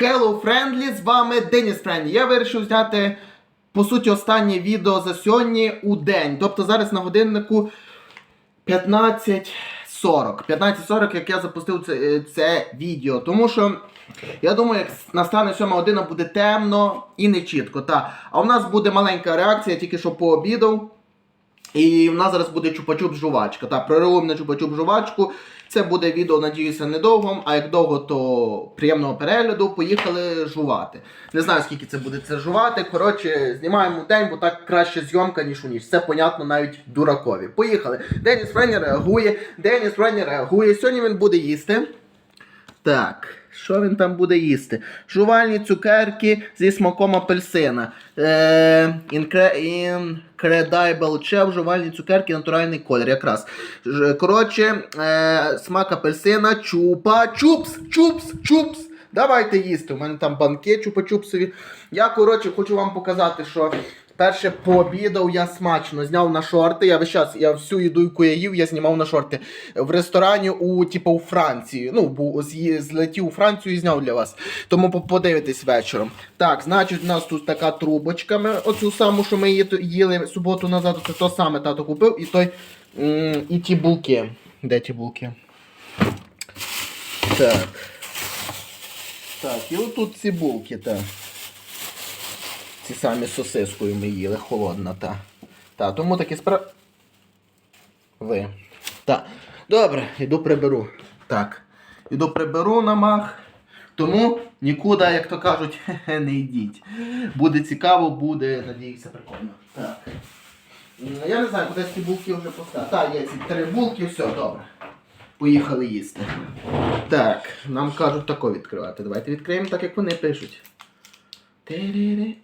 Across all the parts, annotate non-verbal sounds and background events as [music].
Hello Friendly, з вами Деніс Френдлі. Я вирішив зняти, по суті, останнє відео за сьогодні у день. Тобто зараз на годиннику 15.40. 15.40, як я запустив це, е, це відео. Тому що я думаю, як настане 7 година, буде темно і не чітко. Та. А у нас буде маленька реакція, тільки що пообідав. І в нас зараз буде чупа-чуп жувачка. Так, прорвемо на чупа-чуп жувачку. Це буде відео, надіюся, недовго, а як довго, то приємного перегляду. Поїхали жувати. Не знаю, скільки це буде це жувати. Коротше, знімаємо день, бо так краще зйомка, ніж у ніч. Це понятно навіть дуракові. Поїхали. Деніс Френі реагує. Деніс Френі реагує. Сьогодні він буде їсти. Так, що він там буде їсти? Жувальні цукерки зі смаком апельсина. Е, incre- Incredible Chef, жувальні цукерки, натуральний колір. Якраз. Коротше, е, смак апельсина, чупа, чупс, чупс, чупс. Давайте їсти. У мене там банки чупа-чупсові. Я, коротше, хочу вам показати, що перше пообідав я смачно, зняв на шорти. Я весь час, я всю їду, яку я їв, я знімав на шорти. В ресторані у, типу, у Франції. Ну, бо злетів у Францію і зняв для вас. Тому по- подивитесь вечором. Так, значить, у нас тут така трубочка. Ми, оцю саму, що ми їли суботу назад, це то саме тато купив, і той. і ті булки. Де ті булки? Так. Так, і отут ці булки, так. Ці самі з сосискою ми їли, холодна, та. Та, тому такі справи. Ви. Так. Добре, іду приберу. Так. Іду приберу на мах. Тому нікуди, як то кажуть, [laughs] не йдіть. Буде цікаво, буде, надіюся, прикольно. Так. Я не знаю, куди ці булки вже поставити. Так, є ці три булки, все, добре. Поїхали їсти. Так, нам кажуть тако відкривати. Давайте відкриємо так, як вони пишуть.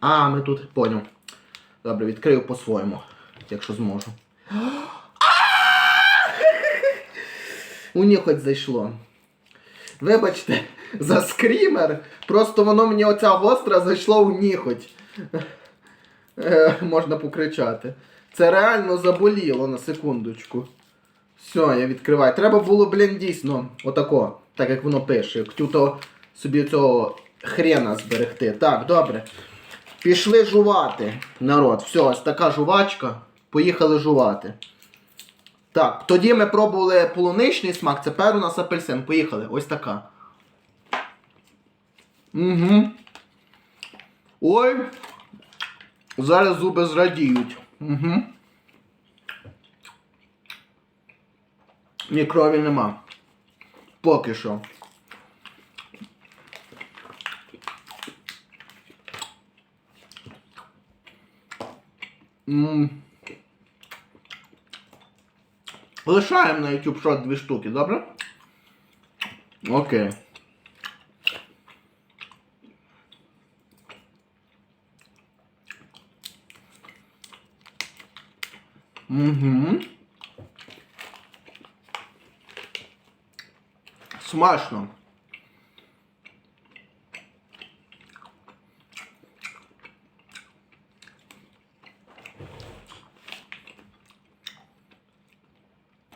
А, ми тут поняв. Добре, відкрию по-своєму, якщо зможу. [gasps] У них хоч зайшло. Вибачте, [laughs] за скрімер. Просто воно мені оця гостра зайшло в ніхоть. Е, можна покричати. Це реально заболіло на секундочку. Все, я відкриваю. Треба було, блін, дійсно, отако, так як воно пише. Хотів то собі цього хрена зберегти. Так, добре. Пішли жувати, народ. Все, ось така жувачка. Поїхали жувати. Так, тоді ми пробували полуничний смак, тепер у нас апельсин. Поїхали. Ось така. Угу. Ой. Зараз зуби зрадіють. Угу. Ні, крові нема. Поки що. Лишаємо на YouTube шот дві штуки, добре? Окей. Угу. Смачно.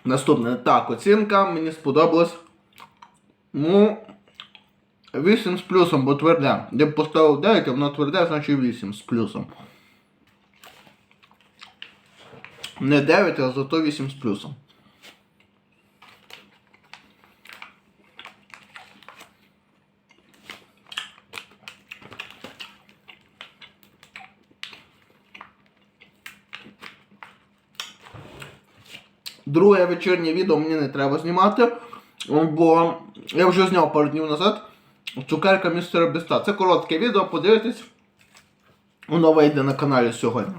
Наступне. Так, оцінка мені сподобалась. Ну, 8 з плюсом, бо тверде. Де б поставив 9, а воно тверде, значить 8 з плюсом. Не 9, а зато 8 з плюсом. Друге вечірнє відео мені не треба знімати, бо я вже зняв пару днів назад цукерка містера Беста. Це коротке відео, подивитесь. Воно вийде на каналі сьогодні.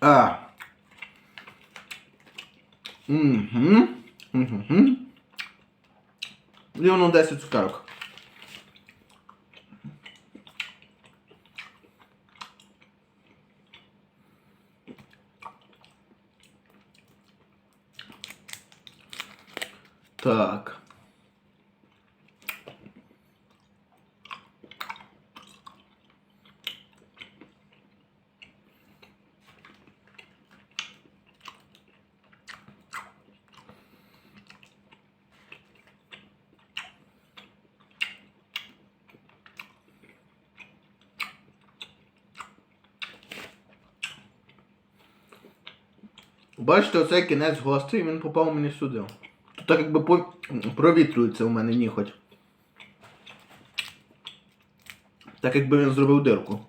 А. Угу. Угу. Рівно 10 цукерок. o Baixo teu sei que nesse rosto e menino poupar o ministro deu. Тут так якби провітрюється у мене ніготь. Так якби він зробив дирку.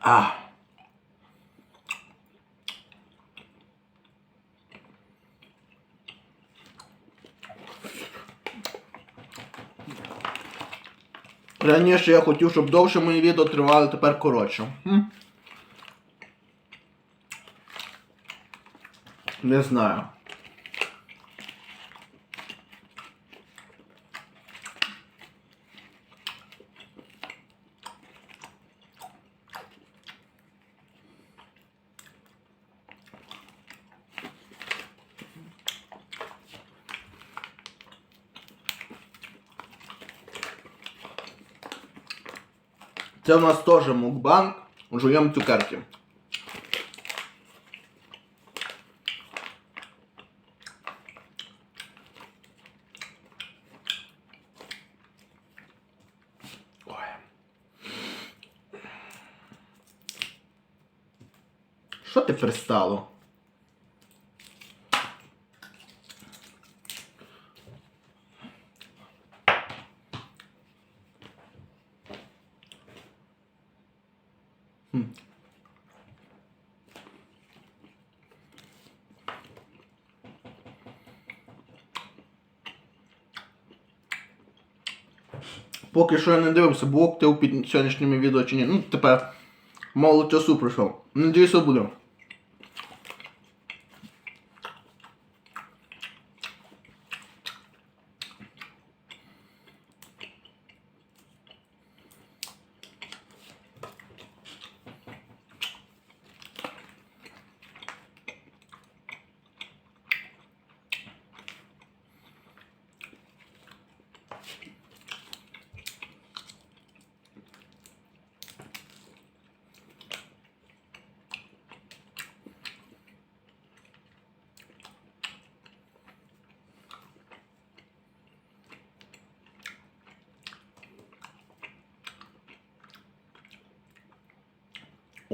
А. Раніше я хотів, щоб довше мої відео тривали, тепер коротше. Не знаю. Це у нас теж мукбанк. Жуємо цукерки. Ой. Що ти стало? Поки що я не дивився, блок ти під сьогоднішніми відео чи ні. Ну, тепер мало часу пройшов. Надіюся, буде.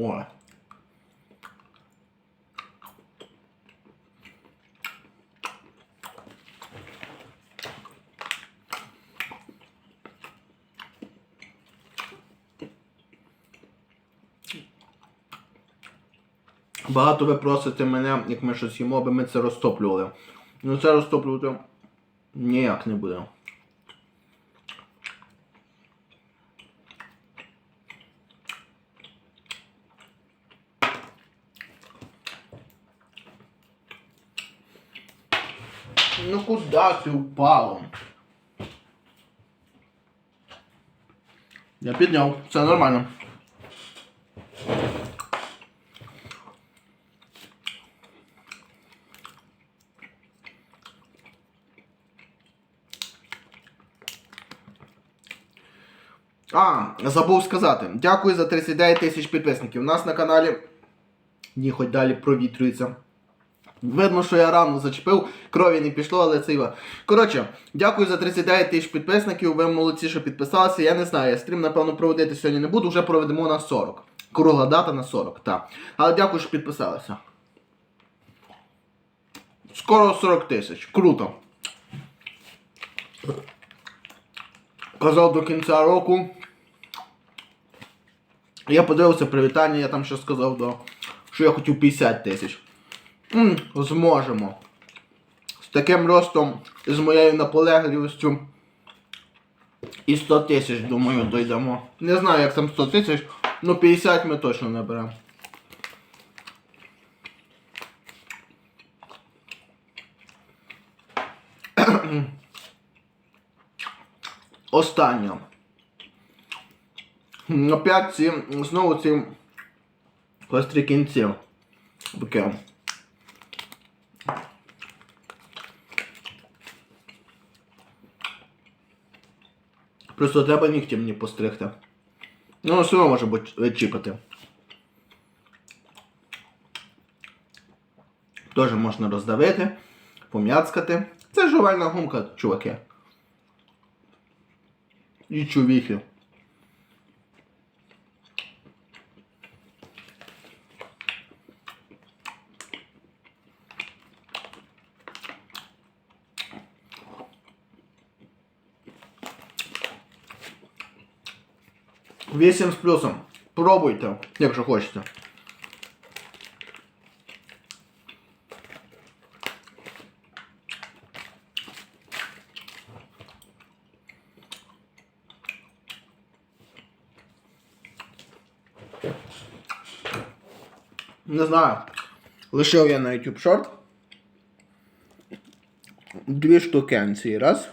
О. Багато ви просите мене, як ми щось їмо, аби ми це розтоплювали. Ну це розтоплювати ніяк не буде. Ну куда ти упало? Я підняв, все нормально. А, забув сказати. Дякую за 39 тисяч підписників. У нас на каналі ні, хоч далі провітрюється. Видно, що я рано зачепив, крові не пішло, але це його. Коротше, дякую за 39 тисяч підписників. Ви молодці, що підписалися. Я не знаю, я стрім, напевно, проводити сьогодні не буду, вже проведемо на 40. Кругла дата на 40, так. Але дякую, що підписалися. Скоро 40 тисяч. Круто. Казав до кінця року. Я подивився привітання, я там ще сказав, до, що я хотів 50 тисяч. Зможемо. З таким ростом, з моєю наполегливістю. І 100 тисяч, думаю, дійдемо. Не знаю, як там 100 тисяч, ну 50 ми точно наберемо. [clears throat] Останнє. М, Опять ці, знову ці гострі кінці. Таке. Просто треба нігті мені постригти. Ну, все одно може бути відчіпати. Теж можна роздавити, пом'яцкати. Це жувальна гумка, чуваки. І чувіхи. Вісім з плюсом. Пробуйте, якщо хочете. Не знаю. Лишив я на YouTube шорт. Дві штукенці. Раз.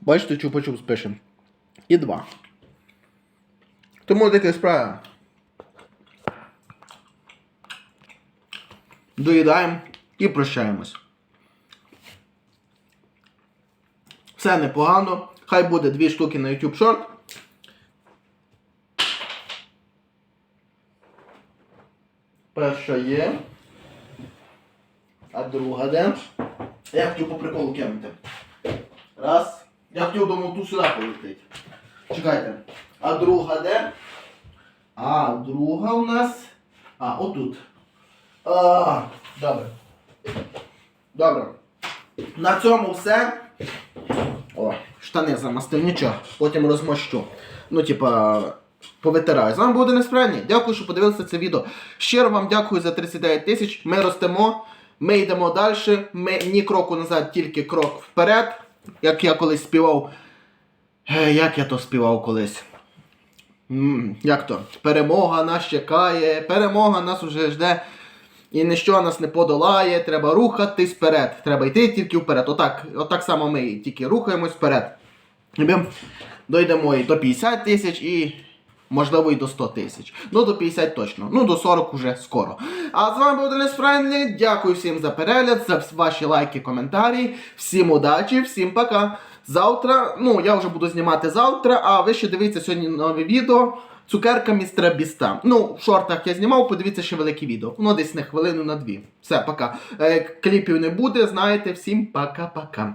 Бачите, чупа-чуп спишем. І два. Тому таке справа. Доїдаємо і прощаємось. Все непогано. Хай буде дві штуки на YouTube Short. Перша є. А друга де? Я хотів по приколу кинути. Раз. Я хотів думав ту сюди полетить. Чекайте. А друга де? А друга у нас. А, отут. А, добре. Добре. На цьому все. О, штани замастив, нічого. Потім розмощу. Ну, типа, повитираю. З вами був Денис Френі. Дякую, що подивилися це відео. Щиро вам дякую за 39 тисяч. Ми ростемо, ми йдемо далі. Ми ні кроку назад, тільки крок вперед. Як я колись співав. Е, Як я то співав колись? Як то? Перемога нас чекає, перемога нас уже жде. І ніщо нас не подолає, треба рухатись вперед. Треба йти тільки вперед. Отак, отак само ми тільки рухаємось вперед. Ми дойдемо і до 50 тисяч і. Можливо, і до 100 тисяч. Ну, до 50 точно. Ну, до 40 уже скоро. А з вами був Денис Френдлі. Дякую всім за перегляд, за ваші лайки, коментарі. Всім удачі, всім пока. Завтра, ну, я вже буду знімати завтра, а ви ще дивіться сьогодні нове відео. Цукерка містера Біста. Ну, в шортах я знімав, подивіться ще велике відео. Воно десь на хвилину на дві. Все, пока. Е, кліпів не буде, знаєте, всім пока-пока.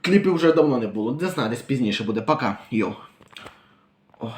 Кліпів вже давно не було. Не знаю, десь пізніше буде. Пока. Йоу.